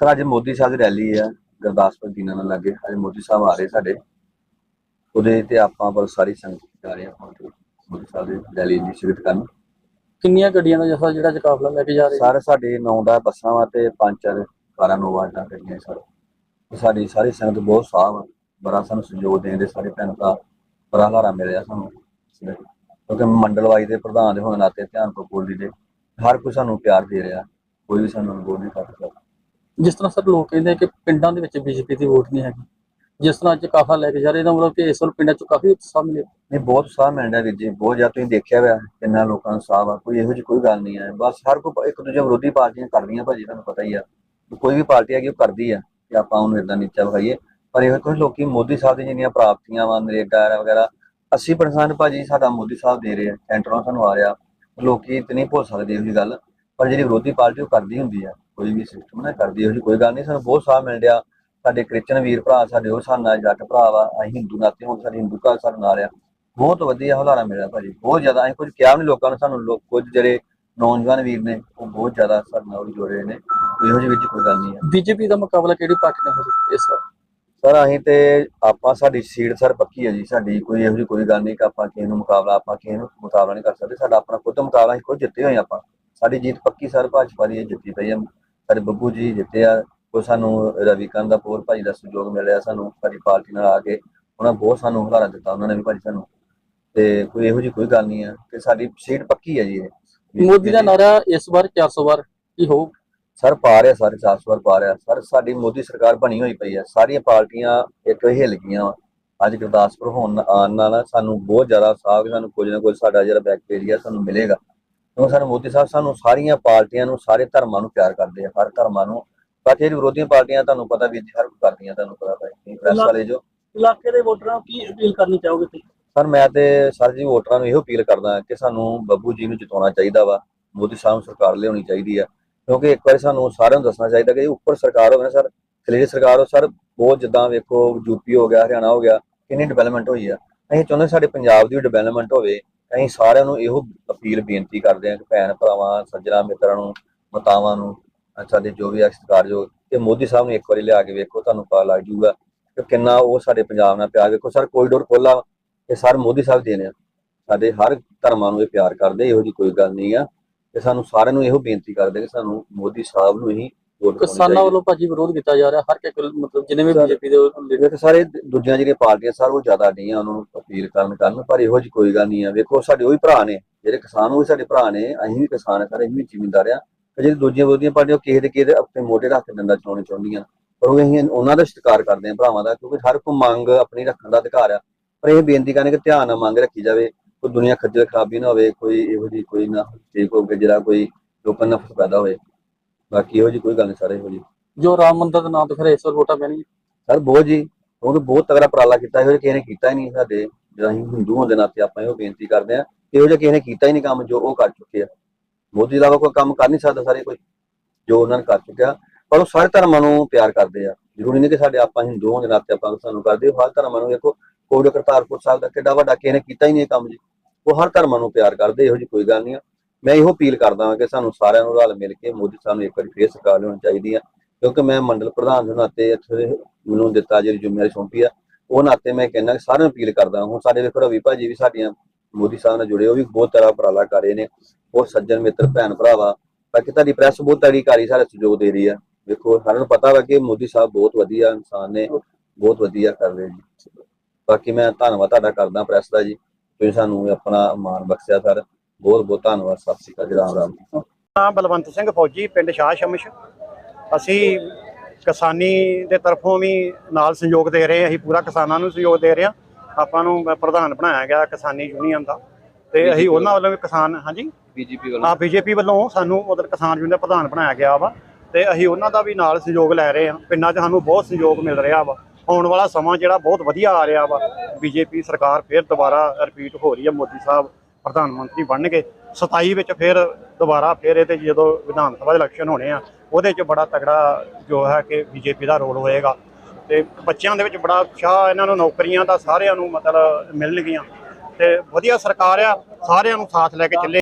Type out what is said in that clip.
Sir ਅੱਜ ਮੋਦੀ ਸਾਹਿਬ ਦੀ rally ਆ ਗੁਰਦਾਸਪੁਰ ਦੀਨਾ ਨਾਲ ਲੱਗੇ। ਅੱਜ ਮੋਦੀ ਸਾਹਿਬ ਆ ਰਹੇ ਸਾਡੇ। ਉਹਦੇ ਤੇ ਆਪਾਂ ਬਲ ਸਾਰੀ ਸੰਗਤ ਜਾ ਰਹੇ ਆਪਾਂ ਮੋਦੀ ਸਾਹਿਬ ਦੀ ਰੈਲੀ ਦੀ ਸ਼ਿਰਕਤ ਕਰਨ। ਕਿੰਨੀਆਂ ਗੱਡੀਆਂ ਦਾ ਜਥਾ ਜਿਹੜਾ ਕਾਫਲਾ ਲੈ ਕੇ ਜਾ ਰਹੇ? ਸਾਰੇ ਸਾਡੇ ਨੌ ਦਾ ਬੱਸਾਂ ਵਾ ਤੇ ਪੰਜ ਚਾਰ ਕਾਰਾਂ ਨੋਵਾ ਜਾਂ ਗੱਡੀਆਂ ਸਰ। ਸਾਡੀ ਸਾਰੀ ਸੰਗਤ ਬਹੁਤ ਸਾਹ ਬੜਾ ਸਾਨੂੰ ਸਹਿਯੋਗ ਦੇਣ ਦੇ ਸਾਰੇ ਭੈਣ ਭਰਾ ਬੜਾ ਹਲਾਰਾ ਮਿਲਿਆ ਸਾਨੂੰ। ਕਿਉਂਕਿ ਮੰਡਲ ਵਾਈ ਦੇ ਪ੍ਰਧਾਨ ਦੇ ਹੋਣ ਨਾਤੇ ਧਿਆਨ ਕੋਲੀ ਦੇ। ਹਰ ਕੋਈ ਸਾਨੂੰ ਪਿਆਰ ਦੇ ਰਿਹਾ। ਕੋਈ ਵੀ ਸਾਨੂੰ ਅਨੁਭਵ ਨਹੀਂ ਕਰ ਸਕਦਾ। ਜਿਸ ਤਰ੍ਹਾਂ ਸਰ ਲੋਕ ਕਹਿੰਦੇ ਆ ਕਿ ਪਿੰਡਾਂ ਦੇ ਵਿੱਚ ਬੀਜੇਪੀ ਦੀ ਵੋਟ ਨਹੀਂ ਹੈਗੀ, ਜਿਸ ਤਰ੍ਹਾਂ ਅੱਜ ਕਾਫਾ ਲੈ ਕੇ ਜਾ ਰਹੇ, ਇਹਦਾ ਮਤਲਬ ਕਿ ਇਸ ਵੇਲੇ ਪਿੰਡਾਂ 'ਚ ਕਾਫੀ ਉਤਸ਼ਾਹ ਮਿਲੇ ਨਹੀਂ, ਬਹੁਤ ਉਤਸ਼ਾਹ ਮਿਲਦਾ ਵੀਰ ਜੀ, ਬਹੁਤ ਜ਼ਿਆਦਾ ਤੁਸੀਂ ਦੇਖਿਆ ਹੋਇਆ ਕਿੰਨਾ ਲੋਕਾਂ ਨੂੰ ਸਾਹ ਆ ਕੋਈ ਇਹੋ ਜਿਹੀ ਕੋਈ ਗੱਲ ਨਹੀਂ ਹੈ ਬਸ ਹਰ ਕੋਈ ਇੱਕ ਦੂਜੇ ਵਿਰੋਧੀ ਪਾਰਟੀਆਂ ਕਰਦੀਆਂ ਭਾਜੀ, ਤੁਹਾਨੂੰ ਪਤਾ ਹੀ ਆ ਕੋਈ ਵੀ ਪਾਰਟੀ ਹੈਗੀ ਉਹ ਕਰਦੀ ਆ, ਕਿ ਆਪਾਂ ਉਹਨੂੰ ਇਦਾਂ ਨੀਚਾ ਵਿਖਾਈਏ, ਪਰ ਇਹ ਕੁਝ ਲੋਕੀ ਮੋਦੀ ਸਾਹਿਬ ਦੀਆਂ ਜਿੰਨੀਆਂ ਪ੍ਰਾਪਤੀਆਂ ਵਾ, ਨਰੇਗਾ ਵਗੈਰਾ 80% ਭਾਜੀ ਸਾਡਾ ਮੋਦੀ ਸਾਹਿਬ ਦੇ ਰਹੇ ਆ ਸੈਂਟਰੋਂ ਸਾਨੂੰ ਆ ਰਿਹਾ, ਲੋਕੀ ਤੇ ਨਹੀਂ ਭੁੱਲ ਸਕਦੇ ਇਹੋ ਜਿਹੀ ਗੱਲ, ਪਰ ਜਿਹੜੀ ਵਿਰੋਧੀ ਪਾਰਟੀ ਉਹ ਕਰਦੀ ਹੁੰਦੀ ਆ। ਕੋਈ ਵੀ ਸਿਸਟਮ ਨਾ ਕਰਦੀ ਜਿਹੀ ਕੋਈ ਗੱਲ ਨਹੀਂ ਸਾਨੂੰ ਬਹੁਤ ਸਾਹ ਮਿਲ ਰਿਹਾ। ਸਾਡੇ ਕ੍ਰਿਸਚਨ ਵੀਰ ਭਰਾ ਸਾਡੇ ਉਹ ਸਾਡੇ ਨਾਲ ਜੱਟ ਭਰਾ ਵਾ ਅਸੀਂ ਹਿੰਦੂ ਨਾਤੇ ਹੁਣ ਸਾਡੇ ਹਿੰਦੂ ਘਰ ਸਾਡੇ ਨਾਲ ਆ। ਬਹੁਤ ਵਧੀਆ ਹਲਾਰਾ ਮਿਲਿਆ ਭਾਜੀ ਬਹੁਤ ਜ਼ਿਆਦਾ ਅਸੀਂ ਕੁਝ ਕਿਹਾ ਨਹੀਂ ਲੋਕਾਂ ਨੂੰ ਸਾਨੂੰ ਲੋਕ ਕੁਝ ਜਿਹੜੇ ਨੌਜਵਾਨ ਵੀਰ ਨੇ ਉਹ ਬਹੁਤ ਜ਼ਿਆਦਾ ਸਾਡੇ ਨਾਲ ਜੁੜੇ ਨੇ ਇਹੋ ਜਿਹੀ ਵਿੱਚ ਕੋਈ ਗੱਲ ਨਹੀਂ ਹੈ ਬੀਜੇਪੀ ਦਾ ਮੁਕਾਬਲਾ ਕਿਹੜੀ ਪਾਰਟੀ ਨਾਲ ਹੋਵੇ ਇਸ ਵਾਰ? ਸਰ ਅਸੀਂ ਤੇ ਆਪਾਂ ਸਾਡੀ ਸੀਟ ਸਰ ਪੱਕੀ ਹੈ ਜੀ ਸਾਡੀ ਕੋਈ ਇਹੋ ਜਿਹੀ ਕੋਈ ਗੱਲ ਨਹੀਂ ਕਿ ਆਪਾਂ ਕਿਸੇ ਨੂੰ ਮੁਕਾਬਲਾ ਆਪਾਂ ਕਿਸੇ ਨੂੰ ਮੁਕਾਬਲਾ ਨਹੀਂ ਕਰ ਸਕਦੇ। ਸਾਡਾ ਆਪਣਾ ਖੁਦ ਮੁਕਾਬਲਾ ਅਸੀਂ ਖੁਦ ਜਿੱਤੇ ਹੋਏ ਆਪਾਂ। ਸਾਡੀ ਜੀਤ ਪੱਕੀ ਸਰ ਭਾਜਪਾ ਦੀ ਜਿੱਤੀ ਪਈ ਹੈ ਸਾਡੇ ਬੱਬੂ ਜੀ ਜਿੱਤੇ ਆ ਉਹ ਸਾਨੂੰ ਰਵੀਕਾਂਤ ਦਾ ਪੂਰ ਭਾਈ ਦਾ ਸਹਿਯੋਗ ਮਿਲਿਆ ਸਾਨੂੰ ਸਾਡੀ ਪਾਰਟੀ ਨਾਲ ਆ ਕੇ ਉਹਨਾਂ ਬਹੁਤ ਸਾਨੂੰ ਹੁਲਾਰਾ ਦਿੱਤਾ ਉਹਨਾਂ ਨੇ ਵੀ ਭਾਜੀ ਸਾਨੂੰ। ਤੇ ਕੋਈ ਇਹੋ ਜਿਹੀ ਕੋਈ ਗੱਲ ਨਹੀਂ ਹੈ ਕਿ ਸਾਡੀ ਸੀਟ ਪੱਕੀ ਹੈ ਜੀ ਇਹ। ਮੋਦੀ ਦਾ ਨਾਰਾ ਇਸ ਵਾਰ 400 ਵਾਰ ਕੀ ਹੋਊ? ਸਰ ਪਾ ਰਿਹਾ ਸਾਰੇ 400 ਵਾਰ ਪਾ ਰਿਹਾ ਸਰ ਸਾਡੀ ਮੋਦੀ ਸਰਕਾਰ ਬਣੀ ਹੋਈ ਪਈ ਹੈ ਸਾਰੀਆਂ ਪਾਰਟੀਆਂ ਇੱਕ ਹਿੱਲ ਗਈਆਂ। ਅੱਜ ਗੁਰਦਾਸਪੁਰ ਹੋਣ ਆਉਣ ਨਾਲ ਸਾਨੂੰ ਬਹੁਤ ਜ਼ਿਆਦਾ ਸਾਗ ਸਾਨੂੰ ਕੁਝ ਨਾ ਕੁਝ ਸਾਡਾ ਜਿਹੜਾ ਬੈਕਟੀਰੀਆ ਸਾਨੂੰ ਮਿਲੇਗਾ। ਕਿਉਂਕਿ ਸਾਨੂੰ ਮੋਦੀ ਸਾਹਿਬ ਸਾਨੂੰ ਸਾਰੀਆਂ ਪਾਰਟੀਆਂ ਨੂੰ ਸਾਰੇ ਧਰਮਾਂ ਨੂੰ ਪਿਆਰ ਕਰਦੇ ਆ ਹਰ ਧਰਮਾਂ ਨੂੰ। ਬਾਕੀ ਜਿਹੜੀ ਵਿਰੋਧੀਆਂ ਪਾਰਟੀਆਂ ਤੁਹਾਨੂੰ ਪਤਾ ਵੀ ਹਰ ਕਰਦੀਆਂ ਤੁਹਾਨੂੰ ਪਤਾ ਭਾਈ ਪ੍ਰੈਸ ਵਾਲੇ ਜੋ ਇਲਾਕੇ ਦੇ ਵੋਟਰਾਂ ਨੂੰ ਕੀ ਅਪੀਲ ਕਰਨੀ ਚਾਹੋਗੇ ਤੁਸੀਂ? ਸਰ ਮੈਂ ਤੇ ਸਰ ਜੀ ਵੋਟਰਾਂ ਨੂੰ ਇਹੋ ਅਪੀਲ ਕਰਦਾ ਕਿ ਸਾਨੂੰ ਬੱਬੂ ਜੀ ਨੂੰ ਜਿਤਾਉਣਾ ਚਾਹੀਦਾ ਵਾ। ਮੋਦੀ ਸਾਹਿਬ ਨੂੰ ਸਰਕਾਰ ਲਿਆਉਣੀ ਚਾਹੀਦੀ ਆ। ਕਿਉਂਕਿ ਇੱਕ ਵਾਰੀ ਸਾਨੂੰ ਸਾਰਿਆਂ ਨੂੰ ਦੱਸਣਾ ਚਾਹੀਦਾ ਕਿ ਉੱਪਰ ਸਰਕਾਰ ਹੋਵੇ ਨਾ ਸਰ ਥੱਲੇ ਸਰਕਾਰ ਹੋ ਸਰ ਬਹੁਤ ਜਿੱਦਾਂ ਵੇਖੋ ਯੂਪੀ ਹੋ ਗਿਆ ਹਰਿਆਣਾ ਹੋ ਗਿਆ ਕਿੰਨੀ ਡਿਵੈਲਪਮੈਂਟ ਹੋਈ ਆ। ਅਸੀਂ ਚਾਹੁੰਦੇ ਸਾਡੇ ਪੰਜਾਬ ਦੀ ਡਿਵੈਲਪਮੈਂਟ ਹੋਵੇ। ਅਸੀਂ ਸਾਰਿਆਂ ਨੂੰ ਇਹੋ ਅਪੀਲ ਬੇਨਤੀ ਕਰਦੇ ਹਾਂ ਕਿ ਭੈਣ ਭਰਾਵਾਂ, ਸੱਜਣਾ ਮਿੱਤਰਾਂ ਨੂੰ, ਮਤਾਵਾਂ ਨੂੰ ਸਾਡੇ ਜੋ ਵੀ ਸਤਿਕਾਰਯੋਗ ਕਿ ਮੋਦੀ ਸਾਹਿਬ ਨੂੰ ਇੱਕ ਵਾਰੀ ਲਿਆ ਕੇ ਵੇਖੋ, ਤੁਹਾਨੂੰ ਪਤਾ ਲੱਗ ਜੂਗਾ ਕਿ ਕਿੰਨਾ ਉਹ ਸਾਡੇ ਪੰਜਾਬ ਨਾਲ ਪਿਆਰ ਵੇਖੋ। ਸਰ ਕੋਰੀਡੋਰ ਖੋਲਾ ਇਹ ਸਰ ਮੋਦੀ ਸਾਹਿਬ ਦੇ ਨੇ। ਸਾਡੇ ਹਰ ਧਰਮਾਂ ਨੂੰ ਇਹ ਪਿਆਰ ਕਰਦੇ, ਇਹੋ ਜੀ ਕੋਈ ਗੱਲ ਨਹੀਂ ਆ। ਤੇ ਸਾਨੂੰ ਸਾਰਿਆਂ ਨੂੰ ਇਹੋ ਬੇਨਤੀ ਕਰਦੇ ਕਿ ਸਾਨੂੰ ਮੋਦੀ ਸਾਹਿਬ ਨੂੰ ਹੀ ਵੋਟ ਪਾਉਣੀ ਕਿਸਾਨਾਂ ਚਾਹੀਦੀ। ਵੱਲੋਂ ਭਾਜੀ ਵਿਰੋਧ ਕੀਤਾ ਜਾ ਰਿਹਾ ਹਰ ਇੱਕ ਮਤਲਬ ਜਿੰਨੇ ਵੀ ਸਰ, ਬੀਜੇਪੀ ਦੇ ਲੀਡਰ ਸਾਰੇ ਦੂਜੀਆਂ ਜਿਹੜੀਆਂ ਪਾਰਟੀਆਂ ਸਰ ਉਹ ਜ਼ਿਆਦਾ ਨਹੀਂ ਆ ਉਹਨਾਂ ਨੂੰ ਅਪੀਲ ਕਰਨ ਕਰਨ ਪਰ ਇਹੋ ਜੀ ਕੋਈ ਗੱਲ ਨਹੀਂ ਆ। ਵੇਖੋ ਸਾਡੇ ਉਹ ਭਰਾ ਨੇ ਜਿਹੜੇ ਕਿਸਾਨ ਉਹ ਵੀ ਸਾਡੇ ਭਰਾ ਨੇ ਅਸੀਂ ਵੀ ਕਿਸਾਨ ਆ ਸਾਰੇ ਅਸੀਂ ਵੀ ਜ਼ਿਮੀਂਦਾਰ ਆ। ਤੇ ਜਿਹੜੇ ਦੂਜੀਆਂ ਵਿਰੋਧੀਆਂ ਪਾਰਟੀਆਂ ਉਹ ਕਿਸੇ ਦੇ ਕਿਸੇ ਦੇ ਆਪਣੇ ਮੋਢੇ ਰੱਖ ਕੇ ਡੰਡਾ ਚਲਾਉਣੇ ਚਾਹੁੰਦੀਆਂ ਪਰ ਉਹ ਅਸੀਂ ਉਹਨਾਂ ਦਾ ਸਤਿਕਾਰ ਕਰਦੇ ਆ ਭਰਾਵਾਂ ਦਾ ਕਿਉਂਕਿ ਹਰ ਕੋਈ ਮੰਗ ਆਪਣੀ ਰੱਖਣ ਦਾ ਅਧਿਕਾਰ ਆ। ਪਰ ਇਹ ਬੇਨਤੀ ਕਰਨੇ ਕਿ ਧਿਆਨ ਨਾਲ ਮੰਗ ਰੱਖੀ ਜਾਵੇ ਕੋਈ ਦੁਨੀਆ ਖੱਜਲ ਖਰਾਬੀ ਨਾ ਹੋਵੇ ਕੋਈ ਇਹੋ ਜੀ ਕੋਈ ਨਾ ਠੀਕ ਹੋਵੇ ਜਿਹੜਾ ਕੋਈ ਲੋਕਾਂ ਨੂੰ ਨਫ਼ਰਤ ਪੈਦਾ ਹੋਵੇ। ਬਾਕੀ ਇਹੋ ਜੀ ਕੋਈ ਗੱਲ ਨਹੀਂ ਸਾਰੇ ਇਹੋ ਜੀ ਜੋ ਰਾਮ ਮੰਦਿਰ ਦੇ ਨਾਂ ਤੇ ਫਿਰ ਇਸ ਵਾਰ ਵੋਟਾਂ ਪੈਣਗੀਆਂ? ਸਰ ਬਹੁਤ ਜੀ ਕਿਉਂਕਿ ਬਹੁਤ ਤਗੜਾ ਉਪਰਾਲਾ ਕੀਤਾ ਇਹੋ ਜਿਹਾ ਕਿਸੇ ਨੇ ਕੀਤਾ ਹੀ ਨਹੀਂ ਸਾਡੇ ਜਿਹੜਾ ਅਸੀਂ ਹਿੰਦੂ ਹੋਣ ਦੇ ਨਾਤੇ ਆਪਾਂ ਇਹੋ ਬੇਨਤੀ ਕਰਦੇ ਕਿ ਇਹੋ ਜਿਹਾ ਕਿਸੇ ਨੇ ਕੀਤਾ ਹੀ ਨਹੀਂ ਕੰਮ ਜੋ ਉਹ ਕਰ ਚੁੱਕੇ ਆ। ਮੋਦੀ ਇਲਾਵਾ ਕੋਈ ਕੰਮ ਕਰ ਨਹੀਂ ਸਕਦਾ ਸਾਰੇ ਕੋਈ ਜੋ ਉਹਨਾਂ ਨੇ ਕਰ ਚੁੱਕਿਆ। ਪਰ ਉਹ ਸਾਰੇ ਧਰਮਾਂ ਨੂੰ ਪਿਆਰ ਕਰਦੇ ਆ। ਜ਼ਰੂਰੀ ਨਹੀਂ ਕਿ ਸਾਡੇ ਆਪਾਂ ਹਿੰਦੂ ਹੋਣ ਦੇ ਨਾਤੇ ਆਪਾਂ ਸਾਨੂੰ ਕਰਦੇ ਹਰ ਧਰਮਾਂ ਨੂੰ ਵੇਖੋ ਕੋਈ ਕਰਤਾਰਪੁਰ ਸਾਹਿਬ ਦਾ ਕਿੱਡਾ ਵੱਡਾ ਕਿਸੇ ਨੇ ਕੀਤਾ ਹੀ ਨਹੀਂ ਕੰਮ ਜੀ। ਉਹ ਹਰ ਧਰਮਾਂ ਨੂੰ ਪਿਆਰ ਕਰਦੇ ਇਹੋ ਜੀ ਕੋਈ ਗੱਲ ਨਹੀਂ ਆ। ਮੈਂ ਇਹੋ ਅਪੀਲ ਕਰਦਾ ਹਾਂ ਕਿ ਸਾਨੂੰ ਸਾਰਿਆਂ ਨੂੰ ਰਲ ਮਿਲ ਕੇ ਮੋਦੀ ਸਾਹਿਬ ਨੂੰ ਇੱਕ ਵਾਰੀ ਫੇਰ ਸਰਕਾਰ ਲਿਆਉਣੀ ਚਾਹੀਦੀ ਆ, ਕਿਉਂਕਿ ਮੈਂ ਮੰਡਲ ਪ੍ਰਧਾਨ ਦੇ ਨਾਤੇ ਇੱਥੇ ਮੈਨੂੰ ਦਿੱਤਾ ਜਿਹੜੀ ਜ਼ਿੰਮੇਵਾਰੀ ਸੌਂਪੀ ਆ, ਉਹ ਨਾਤੇ ਮੈਂ ਕਹਿੰਦਾ ਸਾਰਿਆਂ ਨੂੰ ਅਪੀਲ ਕਰਦਾ ਹੁਣ ਸਾਡੇ ਵੇਖੋ ਰਵੀ ਭਾਜੀ ਵੀ ਸਾਡੀਆਂ ਮੋਦੀ ਸਾਹਿਬ ਨਾਲ ਜੁੜੇ, ਉਹ ਵੀ ਬਹੁਤ ਤਰ੍ਹਾਂ ਉਪਰਾਲਾ ਕਰ ਰਹੇ ਨੇ। ਉਹ ਸੱਜਣ ਮਿੱਤਰ, ਭੈਣ ਭਰਾਵਾ, ਬਾਕੀ ਤੁਹਾਡੀ ਪ੍ਰੈਸ ਬਹੁਤ ਤੜੀ ਕਾਰੀ ਸਾਰੇ ਸਹਿਯੋਗ ਦੇ ਰਹੀ ਆ। ਵੇਖੋ, ਸਾਰਿਆਂ ਨੂੰ ਪਤਾ ਵਾ ਕਿ ਮੋਦੀ ਸਾਹਿਬ ਬਹੁਤ ਵਧੀਆ ਇਨਸਾਨ ਨੇ, ਬਹੁਤ ਵਧੀਆ ਕਰ ਰਹੇ ਜੀ ਬਾਕੀ ਮੈਂ ਧੰਨਵਾਦ ਤੁਹਾਡਾ ਕਰਦਾ ਪ੍ਰੈਸ ਦਾ ਜੀ, ਤੁਸੀਂ ਸਾਨੂੰ ਆਪਣਾ ਮਾਣ ਬਖਸ਼ਿਆ ਸਰ। ਬਹੁਤ ਬਹੁਤ ਧੰਨਵਾਦ ਸਤਿ ਸ਼੍ਰੀ ਅਕਾਲ ਜੀ ਰਾਮ ਰਾਮ। ਨਾਮ ਬਲਵੰਤ ਸਿੰਘ ਫੌਜੀ ਪਿੰਡ ਸ਼ਾਹ ਸ਼ਮਸ਼। ਅਸੀਂ ਕਿਸਾਨੀ ਦੇ ਤਰਫੋਂ ਵੀ ਨਾਲ ਸਹਿਯੋਗ ਦੇ ਰਹੇ ਹਾਂ ਅਸੀਂ ਪੂਰਾ ਕਿਸਾਨਾਂ ਨੂੰ ਸਹਿਯੋਗ ਦੇ ਰਹੇ ਹਾਂ। ਆਪਾਂ ਨੂੰ ਪ੍ਰਧਾਨ ਬਣਾਇਆ ਗਿਆ ਕਿਸਾਨੀ ਯੂਨੀਅਨ ਦਾ। ਤੇ ਅਸੀਂ ਉਹਨਾਂ ਵੱਲੋਂ। ਵੀ ਕਿਸਾਨ ਹਾਂਜੀ? ਬੀਜੇਪੀ ਆ ਬੀਜੇਪੀ ਵੱਲੋਂ ਸਾਨੂੰ ਉਧਰ ਕਿਸਾਨ ਯੂਨੀਅਨ ਦਾ ਪ੍ਰਧਾਨ ਬਣਾਇਆ ਗਿਆ ਵਾ। ਤੇ ਅਸੀਂ ਉਹਨਾਂ ਦਾ ਵੀ ਨਾਲ ਸਹਿਯੋਗ ਲੈ ਰਹੇ ਹਾਂ। ਪਿੰਡਾਂ 'ਚ ਸਾਨੂੰ ਬਹੁਤ ਸਹਿਯੋਗ ਮਿਲ ਰਿਹਾ ਵਾ। ਆਉਣ ਵਾਲਾ ਸਮਾਂ ਜਿਹੜਾ ਬਹੁਤ ਵਧੀਆ ਆ ਰਿਹਾ ਵਾ। ਬੀਜੇਪੀ ਸਰਕਾਰ ਫਿਰ ਦੁਬਾਰਾ ਰਿਪੀਟ ਹੋ ਰਹੀ ਹੈ ਮੋਦੀ ਸਾਹਿਬ। ਪ੍ਰਧਾਨ ਮੰਤਰੀ ਬਣਨਗੇ 27 ਵਿੱਚ ਫਿਰ ਦੁਬਾਰਾ ਫਿਰ ਇਹਦੇ 'ਚ ਜਦੋਂ ਵਿਧਾਨ ਸਭਾ ਦੇ ਇਲੈਕਸ਼ਨ ਹੋਣੇ ਆ, ਉਹਦੇ 'ਚ ਬੜਾ ਤਗੜਾ ਜੋ ਹੈ ਕਿ ਬੀਜੇਪੀ ਦਾ ਰੋਲ ਹੋਏਗਾ। ਤੇ ਬੱਚਿਆਂ ਦੇ ਵਿੱਚ ਬੜਾ ਉਤਸ਼ਾਹ, ਇਹਨਾਂ ਨੂੰ ਨੌਕਰੀਆਂ ਦਾ ਸਾਰਿਆਂ ਨੂੰ ਮਤਲਬ ਮਿਲਣਗੀਆਂ। ਤੇ ਵਧੀਆ ਸਰਕਾਰ ਆ, ਸਾਰਿਆਂ ਨੂੰ ਸਾਥ ਲੈ ਕੇ ਚੱਲੇ।